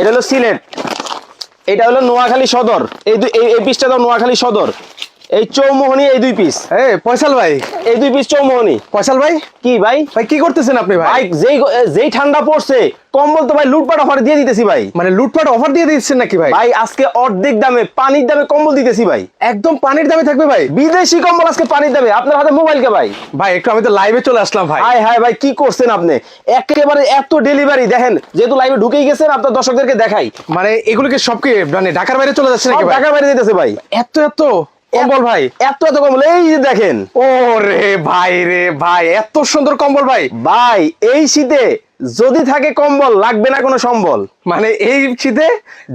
এটা হলো সিলেট। এটা হলো নোয়াখালী সদর। এই এই পিসটা তো নোয়াখালী সদর। এই চৌমোহনি এই দুই পিস এ পয়সাল ভাই। এই দুই পিস চৌমোহনী। পয়সাল ভাই? কি ভাই? ভাই কি করতেছেন আপনি ভাই? ভাই যেই যেই ঠান্ডা পড়ছে কম্বল তো ভাই লুটপাট অফার দিয়ে দিতেছি ভাই। মানে লুটপাট অফার দিয়ে দিচ্ছেন নাকি ভাই? ভাই আজকে অর্ধেক দামে পানির দামে কম্বল দিতেছি ভাই। একদম পানির দামে থাকবে ভাই? বিদেশি কম্বল আজকে পানির দামে। আপনার হাতে মোবাইল কে ভাই? ভাই একটু আমি তো লাইভে চলে আসলাম ভাই। হাই হাই ভাই কি করছেন আপনি? একেবারে এত ডেলিভারি দেখেন যেহেতু লাইভে ঢুকেই গেছেন আপনার দর্শকদেরকে দেখাই। মানে এগুলোকে সব কি মানে ঢাকার বাইরে চলে যাচ্ছে নাকি টাকা বাইরে দিতেছে ভাই। এত এত? কম্বল ভাই। এত এত কম্বল এই যে দেখেন। ও রে ভাই রে ভাই এত সুন্দর কম্বল ভাই। ভাই এই শীতে যদি থাকে কম্বল লাগবে না কোনো সম্বল। মানে এই শীতে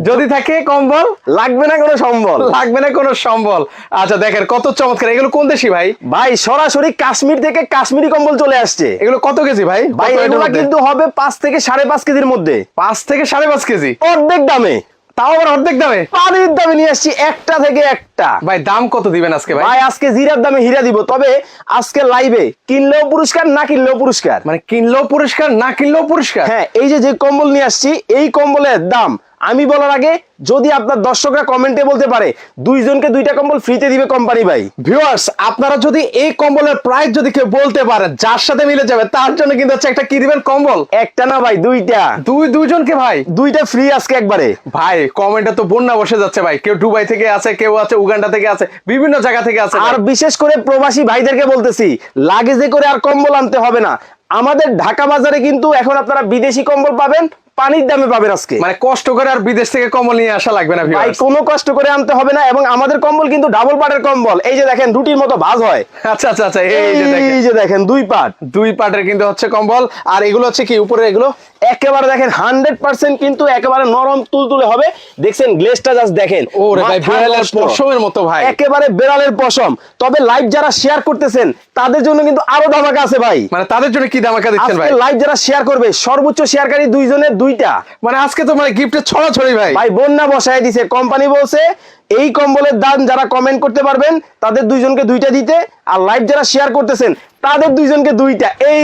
যদি থাকে কম্বল লাগবে না কোনো সম্বল। লাগবে না কোনো সম্বল। আচ্ছা দেখেন কত চমৎকার। এগুলো কোন দেশি ভাই? ভাই সরাসরি কাশ্মীর থেকে কাশ্মীরি কম্বল চলে আসছে। এগুলো কত কেজি ভাই? ভাই এগুলা? কিন্তু হবে পাঁচ থেকে সাড়ে পাঁচ কেজির মধ্যে। পাঁচ থেকে সাড়ে পাঁচ কেজি। অর্ধেক দামে। তাও আবার অর্ধেক দামে? পানির দামে নিয়ে আসছি একটা থেকে একটা। ভাই দাম কত দিবেন আজকে ভাই? ভাই আজকে জিরার দামে হীরা দিব। তবে আজকে লাইভে কিনলেও পুরস্কার না কিনলেও পুরস্কার। মানে কিনলেও পুরস্কার না কিনলেও পুরস্কার? হ্যাঁ এই যে যে কম্বল নিয়ে আসছি এই কম্বলের দাম আমি বলার আগে যদি আপনার দর্শকরা কমেন্টে বলতে পারে দুইজনকে দুইটা কম্বল ফ্রিতে দিবে কোম্পানি ভাই। ভিউয়ার্স আপনারা যদি এই কম্বলের প্রাইস যদি কেউ বলতে পারে যার সাথে মিলে যাবে তার জন্য কিন্তু হচ্ছে একটা কি দিবেন কম্বল? একটা না ভাই দুইটা। দুই দুইজনকে ভাই? দুইটা ফ্রি আজকে একবারে। ভাই কমেন্টে তো বন্যা বসে যাচ্ছে ভাই। কেউ দুবাই থেকে আছে কেউ আছে উগান্ডা থেকে আছে বিভিন্ন জায়গা থেকে আছে আর বিশেষ করে প্রবাসী ভাইদেরকে বলতেছি লাগেজে করে আর কম্বল আনতে হবে না। আমাদের ঢাকা বাজারে কিন্তু এখন আপনারা বিদেশি কম্বল পাবেন পানির দামে পাবেন আজকে। মানে কষ্ট করে আর বিদেশ থেকে কম্বল নিয়ে আসা লাগবে না ভাই কোনো কষ্ট করে আনতে হবে না এবং আমাদের কম্বল কিন্তু ডাবল পাটের কম্বল। এই যে দেখেন রুটির মতো ভাজ হয়। আচ্ছা আচ্ছা আচ্ছা এই যে এই যে দেখেন দুই পাট। দুই পাটের কিন্তু হচ্ছে কম্বল। আর এগুলো হচ্ছে কি? উপরে এগুলো? একেবারে দেখেন হান্ড্রেড পার্সেন্ট কিন্তু একেবারে নরম তুলতুলে হবে। দেখছেন গ্লেসটা জাস্ট দেখেন। পশমের মতো ভাই। একেবারে বেড়ালের পশম। তবে লাইভ যারা শেয়ার করতেছেন তাদের জন্য কিন্তু আরও ধামাকা আছে ভাই। মানে তাদের জন্য কি দামাকা দিচ্ছেন ভাই? লাইভ যারা শেয়ার করবে সর্বোচ্চ শেয়ারকারী দুইজনের দুইটা। মানে আজকে তো মানে গিফটের ছড়াছড়ি ভাই। ভাই বন্যা বসায় দিছে। কোম্পানি বলছে এই কম্বলের দাম যারা কমেন্ট করতে পারবেন তাদের দুইজনকে দুইটা দিতে আর লাইভ যারা শেয়ার করতেছেন তাদের দুইজনকে দুইটা। এই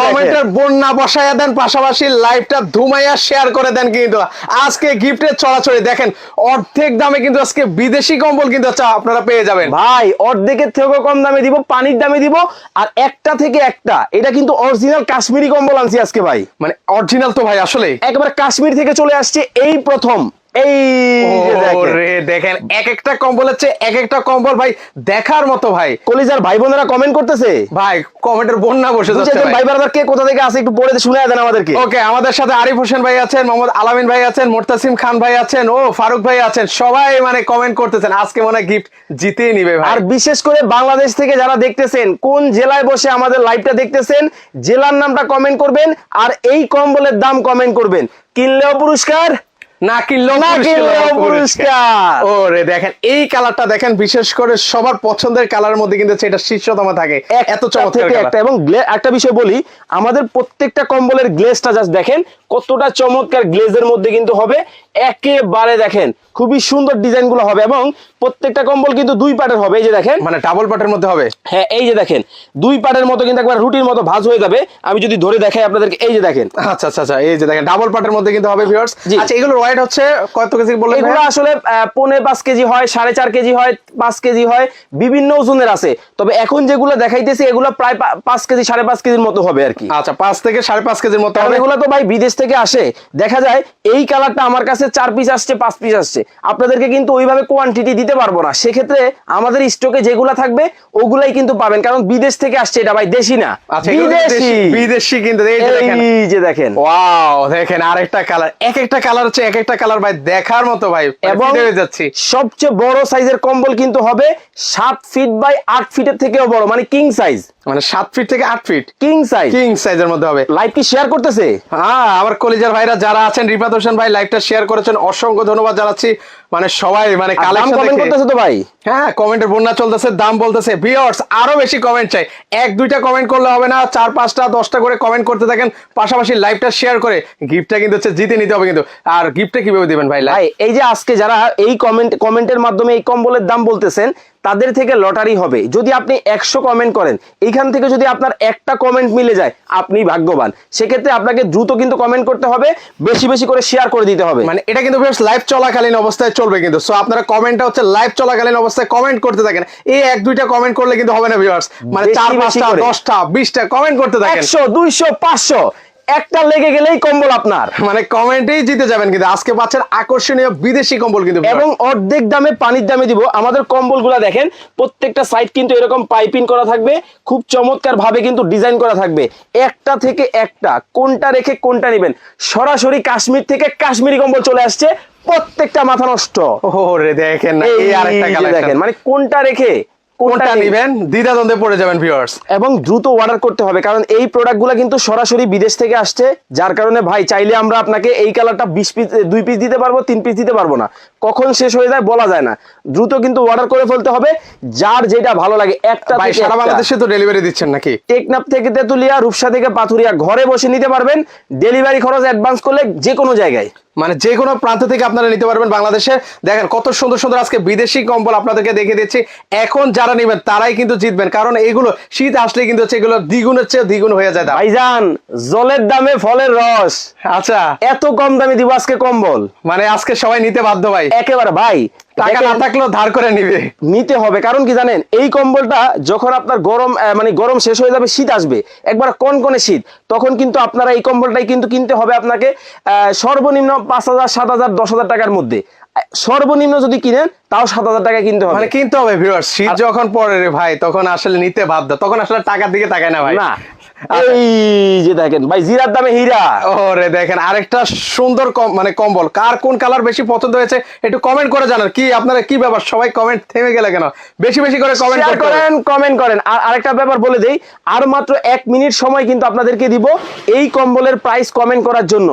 কমেন্টের বন্যা বসায়া দেন পাশাপাশি লাইভটা ধুমাইয়া শেয়ার করে দেন কিন্তু। আজকে গিফটের ছড়াছড়ি দেখেন অর্ধেক দামে কিন্তু আজকে বিদেশি কম্বল কিন্তু আচ্ছা আপনারা পেয়ে যাবেন। ভাই অর্ধেকের থেকেও কম দামে দিব পানির দামে দিব আর একটা থেকে একটা। এটা কিন্তু অরিজিনাল কাশ্মীরি কম্বল আনছি আজকে ভাই। মানে অরিজিনাল তো ভাই আসলে একবার কাশ্মীর থেকে চলে আসছে এই প্রথম। এই দেখেন। এক একটা কম্বল হচ্ছে এক একটা কম্বল ভাই দেখার মতো ভাই। কলিজার ভাই বোনেরা কমেন্ট করতেছে? ভাই কমেন্টের বন্যা বসে যাচ্ছে ভাই। বারবার কে কোথা থেকে আসে একটু পড়ে শুনে দেন আমাদেরকে। ওকে আমাদের সাথে আরিফ হোসেন ভাই আছেন মোহাম্মদ আলামিন ভাই আছেন মোর্তাসিম খান ভাই আছেন ও ফারুক ভাই আছেন সবাই মানে কমেন্ট করতেছেন। আজকে মনে গিফট জিতেই নিবে ভাই। আর বিশেষ করে বাংলাদেশ থেকে যারা দেখতেছেন কোন জেলায় বসে আমাদের লাইভটা দেখতেছেন জেলার নামটা কমেন্ট করবেন আর এই কম্বলের দাম কমেন্ট করবেন। কিনলেও পুরস্কার না কিনলেও পুরস্কার ওরে দেখেন এই কালারটা দেখেন বিশেষ করে সবার পছন্দের কালার মধ্যে কিন্তু হচ্ছে এটা শীর্ষতম থাকে। এত চমৎকার। একটা এবং একটা বিষয় বলি আমাদের প্রত্যেকটা কম্বলের গ্লেজটা জাস্ট দেখেন কতটা চমৎকার গ্লেজের মধ্যে কিন্তু হবে। একেবারে দেখেন খুবই সুন্দর ডিজাইনগুলো হবে এবং প্রত্যেকটা কম্বল কিন্তু দুই পাটের হবে এই যে দেখেন। মানে ডাবল পাটের মধ্যে হবে? হ্যাঁ এই যে দেখেন দুই পাটের মতো কিন্তু একবার রুটির মতো ভাঁজ হয়ে যাবে। আমি যদি ধরে দেখাই আপনাদেরকে এই যে দেখেন। আচ্ছা আচ্ছা আচ্ছা এই যে দেখেন ডাবল পাটের মধ্যে কিন্তু হবে ভিউয়ার্স জি। আচ্ছা এগুলো ওয়েট হচ্ছে কত কেজি বললেন এগুলো আসলে আহ, পৌনে পাঁচ কেজি হয় সাড়ে চার কেজি হয় পাঁচ কেজি হয় বিভিন্ন ওজনের আছে। তবে এখন যেগুলো দেখাইতেছি এগুলো প্রায় পাঁচ কেজি সাড়ে পাঁচ কেজির মতো হবে আর কি। আচ্ছা পাঁচ থেকে সাড়ে পাঁচ কেজির মতো হবে? এগুলো তো ভাই বিদেশ থেকে আসে। দেখা যায় এই কালারটা আমার কাছে চার পিস আসছে পাঁচ পিস আসছে। আপনাদেরকে কিন্তু ওইভাবে কোয়ান্টিটি দিতে পারব না। সেক্ষেত্রে আমাদের স্টকে যেগুলা থাকবে ওগুলাই কিন্তু পাবেন। কারণ বিদেশ থেকে আসছে এটা ভাই দেশি না। আচ্ছা বিদেশি। বিদেশি কিন্তু এই যে দেখেন। এই দেখেন। ওয়াও দেখেন আরেকটা কালার এক একটা কালার হচ্ছে এক একটা কালার ভাই দেখার মতো ভাই। এবং হয়ে যাচ্ছি। সবচেয়ে বড় সাইজের কম্বল কিন্তু হবে সাত ফিট বাই আট ফিটের থেকেও বড় মানে কিং সাইজ মানে সাত ফিট থেকে আট ফিট কিং সাইজ কিং সাইজের মধ্যে হবে। লাইভ কি শেয়ার করতেছে? হ্যাঁ আমার কলেজের ভাইরা যারা আছেন রিফাত হোসেন ভাই লাইভটা শেয়ার করেছেন অসংখ্য ধন্যবাদ জানাচ্ছি। মানে সবাই মানে কালেকশন কমেন্ট করতেছে তো ভাই? হ্যাঁ কমেন্টের বন্যা চলতেছে দাম বলতেছে। ভিউয়ার্স আরও বেশি কমেন্ট চাই। এক দুইটা কমেন্ট করলে হবে না চার পাঁচটা দশটা করে কমেন্ট করতে থাকেন। পাশাপাশি লাইভটা শেয়ার করে গিফটটা কিন্তু হচ্ছে জিতে নিতে হবে কিন্তু। আর গিফটটা কীভাবে দিবেন ভাই ভাই এই যে আজকে যারা এই কমেন্ট কমেন্টের মাধ্যমে এই কম্বলের দাম বলতেছেন তাদের থেকে লটারি হবে। যদি আপনি একশো কমেন্ট করেন এইখান থেকে যদি আপনার একটা কমেন্ট মিলে যায় আপনি ভাগ্যবান। সেক্ষেত্রে আপনাকে দ্রুত কিন্তু কমেন্ট করতে হবে বেশি বেশি করে শেয়ার করে দিতে হবে। মানে এটা কিন্তু বেশ লাইভ চলাকালীন অবস্থায় চলবে কিন্তু। সো আপনারা কমেন্টটা হচ্ছে লাইভ চলাকালীন অবস্থায় কমেন্ট করতে থাকেন। এই এক দুইটা কমেন্ট করলে কিন্তু হবে না ভিউয়ার্স মানে চার পাঁচটা দশটা বিশটা কমেন্ট করতে থাকেন। একশো দুইশো পাঁচশো। একটা লেগে গেলেই কম্বল আপনার। মানে কমেন্টেই জিতে যাবেন কিন্তু। আজকে পাচ্ছেন আকর্ষণীয় বিদেশি কম্বল কিন্তু এবং অর্ধেক দামে পানির দামে দিব। আমাদের কম্বলগুলো দেখেন প্রত্যেকটা সাইড কিন্তু এরকম পাইপিং করা থাকবে। খুব চমৎকার ভাবে কিন্তু ডিজাইন করা থাকবে। একটা থেকে একটা কোনটা রেখে কোনটা নেবেন? সরাসরি কাশ্মীর থেকে কাশ্মীরি কম্বল চলে আসছে। প্রত্যেকটা মাথা নষ্ট। ও রে দেখেন না, এই আরেকটা দেখেন মানে কোনটা রেখে কোনটা নেবেন? দ্বিধাদ্বন্দ্বে পড়ে যাবেন ভিউয়ার্স এবং দ্রুত অর্ডার করতে হবে কারণ এই প্রোডাক্টগুলো কিন্তু সরাসরি বিদেশ থেকে আসছে যার কারণে ভাই চাইলে আমরা আপনাকে এই কালারটা বিশ পিস দুই পিস দিতে পারব তিন পিস দিতে পারব না। কখন শেষ হয়ে যায় বলা যায় না। দ্রুত কিন্তু অর্ডার করে ফেলতে হবে যার যেটা ভালো লাগে একটা ভাই সারা। বাংলাদেশে তো ডেলিভারি দিচ্ছেন নাকি? টেকনাফ থেকে তেতুলিয়া রূপসা থেকে পাথুরিয়া ঘরে বসে নিতে পারবেন ডেলিভারি খরচ অ্যাডভান্স করলে যে কোনো জায়গায়। মানে যে কোনো প্রান্ত থেকে আপনারা নিতে পারবেন বাংলাদেশে। দেখেন কত সুন্দর সুন্দর আজকে বিদেশি কম্বল আপনাদেরকে দেখে দিচ্ছি। এখন যারা নেবেন তারাই কিন্তু জিতবেন। কারণ এগুলো শীত আসলে কিন্তু হচ্ছে এগুলো দ্বিগুণের চেয়ে দ্বিগুণ হয়ে যায়। ভাইজান জলের দামে ফলের রস। আচ্ছা। এত কম দামে দিব আজকে কম্বল। মানে আজকে সবাই নিতে বাধ্য ভাই। একেবারে ভাই টাকা না থাকলেও ধার করে নিবে। নিতে হবে কারণ কি জানেন এই কম্বলটা যখন আপনার গরম মানে গরম শেষ হয়ে যাবে শীত আসবে একবার কনকনে শীত তখন কিন্তু আপনারা এই কম্বলটাই কিন্তু কিনতে হবে আপনাকে আহ, সর্বনিম্ন পাঁচ হাজার সাত হাজার দশ হাজার টাকার মধ্যে। সর্বনিম্ন যদি কিনেন তাও সাত হাজার টাকা কিনতে হবে। মানে কিনতে হবে ভিউয়ার শীত যখন পড়ে রে ভাই তখন আসলে নিতে বাধ্য তখন আসলে টাকার দিকে তাকায় না ভাই। না এই যে দেখেন ভাই জিরার দামে হীরা। ওরে দেখেন আরেকটা সুন্দর মানে কম্বল। কার কোন কালার বেশি পছন্দ হয়েছে একটু কমেন্ট করে জানান। কি আপনারা কি ব্যাপার? সবাই কমেন্ট থেমে গেলে কেন? বেশি বেশি করে কমেন্ট করেন কমেন্ট করেন। আর আরেকটা ব্যাপার বলে দেই আর মাত্র এক মিনিট সময় কিন্তু আপনাদেরকে দিব এই কম্বলের প্রাইস কমেন্ট করার জন্য।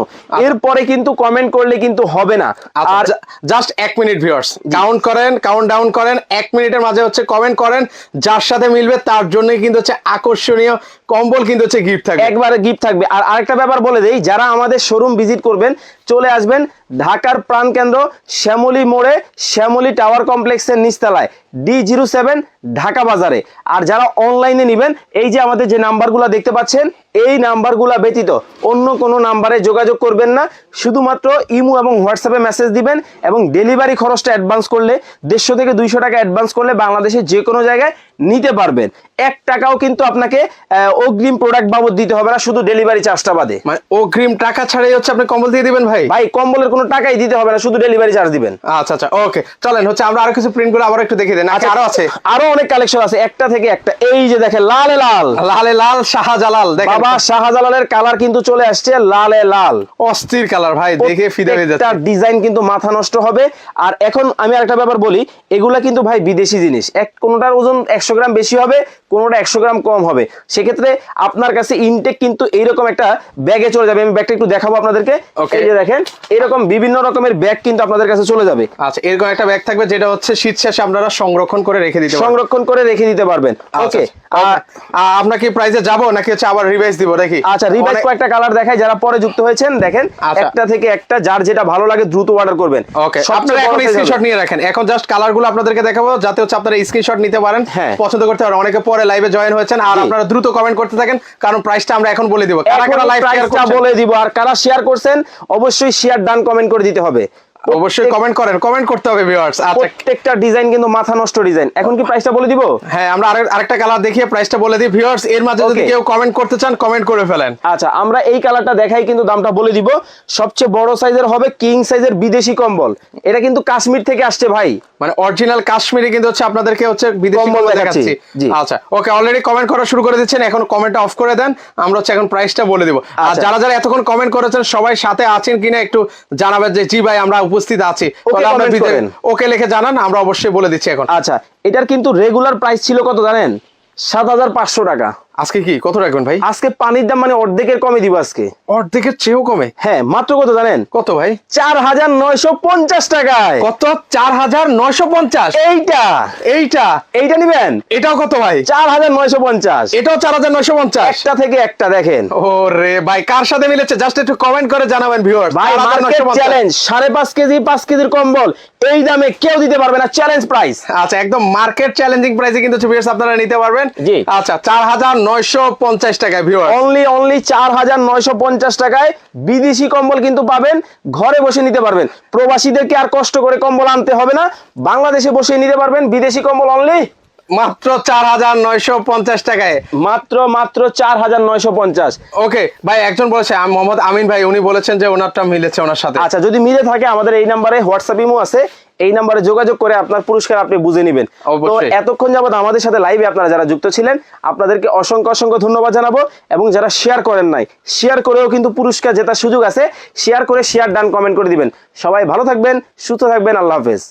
এরপরে কিন্তু কমেন্ট করলে কিন্তু হবে না। আর আর জাস্ট এক মিনিট ভিউয়ার্স কাউন্ট করেন কাউন্ট ডাউন করেন। এক মিনিটের মাঝে হচ্ছে কমেন্ট করেন। যার সাথে মিলবে তার জন্যই কিন্তু হচ্ছে আকর্ষণীয় কম্বল কিন্তু হচ্ছে গিফট থাকবে। একবারে গিফট থাকবে। আর আরেকটা ব্যাপার বলে দেই, যারা আমাদের শোরুম ভিজিট করবেন চলে আসবেন ঢাকার প্রাণকেন্দ্র শ্যামলী মোড়ে, শ্যামলী টাওয়ার কমপ্লেক্সের নিচতলায় ডি জিরো সেভেন ঢাকা বাজারে। আর যারা অনলাইনে নেবেন, এই যে আমাদের যে নাম্বারগুলো দেখতে পাচ্ছেন, এই নাম্বারগুলো ব্যতীত অন্য কোনো নাম্বারে যোগাযোগ করবেন না। শুধুমাত্র ইমো এবং হোয়াটসঅ্যাপে মেসেজ দিবেন এবং ডেলিভারি খরচটা অ্যাডভান্স করলে, দেড়শো থেকে দুইশো টাকা অ্যাডভান্স করলে বাংলাদেশের যে কোনো জায়গায় নিতে পারবেন। এক টাকাও কিন্তু আপনাকে অগ্রিম প্রোডাক্ট বাবদ দিতে হবে না, শুধু ডেলিভারি চার্জটা বাদে। মানে অগ্রিম টাকা ছাড়াই হচ্ছে আপনি কম্বল দিয়ে দিবেন ভাই? ভাই কম্বলের কোনো টাকাই দিতে হবে না শুধু ডেলিভারি চার্জ দিবেন। আচ্ছা আচ্ছা ওকে চলেন হচ্ছে আমরা আরও কিছু প্রিন্টগুলো আবার একটু দেখে দেন। আচ্ছা আরও আছে? আরও অনেক কালেকশন আছে একটা থেকে একটা। এই যে দেখেন লালে লাল। লালে লাল শাহজালাল দেখেন। বাবা শাহজালালের কালার কিন্তু চলে আসছে লালে লাল। অস্থির কালার ভাই দেখে ফিদে হয়ে যাচ্ছে। ডিজাইন কিন্তু মাথা নষ্ট হবে। আর এখন আমি আরেকটা ব্যাপার বলি এগুলা কিন্তু ভাই বিদেশি জিনিস। এক কোনোটার ওজন একশো গ্রাম বেশি হবে কোনোটা একশো গ্রাম কম হবে। সেক্ষেত্রে আপনার কাছে ইনটেক কিন্তু এইরকম একটা ব্যাগে চলে যাবে। আমি ব্যাগটা একটু দেখাবো আপনাদেরকে. এই যে দেখেন এরকম বিভিন্ন রকমের ব্যাগ কিন্তু আপনাদের কাছে চলে যাবে। আচ্ছা এরকম একটা ব্যাগ থাকবে যেটা হচ্ছে শীত শেষে আপনারা সংরক্ষণ করে রেখে দিতে সংরক্ষণ করে রেখে দিতে পারবেন। ওকে আচ্ছা। আ- প্রাইসে যাব নাকি হচ্ছে আবার রিভাইস দিব দেখি? আচ্ছা রিভাইস কয়েকটা কালার দেখাই যারা পরে যুক্ত হয়েছেন দেখেন আচ্ছা। একটা থেকে একটা যার যেটা ভালো লাগে দ্রুত অর্ডার করবেন। ওকে আপনারা এখন স্ক্রিনশট নিয়ে রাখেন। এখন জাস্ট আপনাদেরকে দেখাবো যাতে হচ্ছে আপনারা স্ক্রিনশট নিতে পারেন হ্যাঁ। পছন্দ করতে পারেন। অনেকে পরে লাইভে জয়েন হয়েছেন আর আপনারা দ্রুত কমেন্ট করতে থাকেন কারণ প্রাইসটা আমরা এখন বলে দিব। কারা কারা লাইভ শেয়ার টা বলে দিব আর কারা শেয়ার করছেন অবশ্যই শেয়ার ডান কমেন্ট করে দিতে হবে। অবশ্যই কমেন্ট করেন কমেন্ট করতে হবে ভিউয়ার্স আচ্ছা। প্রত্যেকটা ডিজাইন কিন্তু মাথা নষ্ট ডিজাইন এখন কি প্রাইসটা বলে দিব? হ্যাঁ আমরা আরেকটা কালার দেখিয়ে প্রাইসটা বলে দিই। ভিউয়ার্স এর মাঝে যদি কেউ কমেন্ট করতে চান কমেন্ট করে ফেলেন। আচ্ছা আমরা এই কালারটা দেখাই কিন্তু দামটা বলে দিব। সবচেয়ে বড় সাইজের হবে কিং সাইজের বিদেশি কম্বল। এটা কিন্তু কাশ্মীর থেকে আসছে ভাই। মানে অরিজিনাল কাশ্মীরি কিন্তু হচ্ছে আপনাদেরকে হচ্ছে বিদেশি কম্বল। দেখাচ্ছি। আচ্ছা ওকে অলরেডি কমেন্ট করা শুরু করে দিচ্ছেন। এখন কমেন্টটা অফ করে দেন। আমরা হচ্ছে এখন প্রাইসটা বলে দিব। আর আচ্ছা। যারা যারা এতক্ষণ কমেন্ট করেছেন সবাই সাথে আছেন কিনা একটু জানাবেন যে জি ভাই আমরা উপস্থিত আছি। ওকে লিখে জানান আমরা অবশ্যই বলে দিচ্ছি এখন। আচ্ছা এটার কিন্তু রেগুলার প্রাইস ছিল কত জানেন? সাত হাজার পাঁচশো টাকা। আজকে কি? কত রাখবেন ভাই? আজকে পানির দাম মানে অর্ধেকের কমে দিব আজকে। অর্ধেকের চেয়েও কমে? হ্যাঁ মাত্র কত জানেন? কত ভাই? চার হাজার নয়শো পঞ্চাশ টাকায়। কত? চার হাজার নয়শো পঞ্চাশ। এইটা। এইটা? এইটা নিবেন? এটাও কত ভাই? চার হাজার নয়শো পঞ্চাশ। এটাও চার হাজার নয়শো পঞ্চাশ। একটা থেকে একটা দেখেন। ও রে ভাই কার সাথে মিলেছে? জাস্ট একটু কমেন্ট করে জানাবেন ভিউয়ার্স ভাই মার্কেট চ্যালেঞ্জ সাড়ে পাঁচ কেজি পাঁচ কেজির কম্বল। এই দামে কেউ দিতে পারবে না চ্যালেঞ্জ প্রাইস আচ্ছা একদম মার্কেট চ্যালেঞ্জিং প্রাইসে কিন্তু ভিউয়ার্স আপনারা নিতে পারবেন। জি। আচ্ছা চার হাজার নয়শো পঞ্চাশ টাকা ভিউয়ার্স অনলি অনলি চার হাজার নয়শো পঞ্চাশ টাকায় বিদেশি কম্বল কিন্তু পাবেন ঘরে বসে নিতে পারবেন। প্রবাসীদেরকে আর কষ্ট করে কম্বল আনতে হবে না বাংলাদেশে বসে নিতে পারবেন বিদেশি কম্বল অনলি মাত্র চার হাজার নয়শো পঞ্চাশ টাকায়। মাত্র মাত্র চার হাজার নয়শো পঞ্চাশ। ওকে ভাই একজন বলেছে আম- মোহাম্মদ আমিন ভাই উনি বলেছেন যে ওনারটা মিলেছে ওনার সাথে। আচ্ছা যদি মিলে থাকে আমাদের এই নাম্বারে হোয়াটসঅ্যাপ ইমো আছে। এই নাম্বারে যোগাযোগ করে আপনার পুরস্কার আপনি বুঝে নেবেন। তো এতক্ষণ যাবত আমাদের সাথে লাইভে আপনারা যারা যুক্ত ছিলেন আপনাদেরকে অসংখ্য অসংখ্য ধন্যবাদ জানাব এবং যারা শেয়ার করেন নাই শেয়ার করেও কিন্তু পুরস্কার জেতার সুযোগ আছে। শেয়ার করে শেয়ার ডান কমেন্ট করে দিবেন। সবাই ভালো থাকবেন সুস্থ থাকবেন আল্লাহ হাফেজ।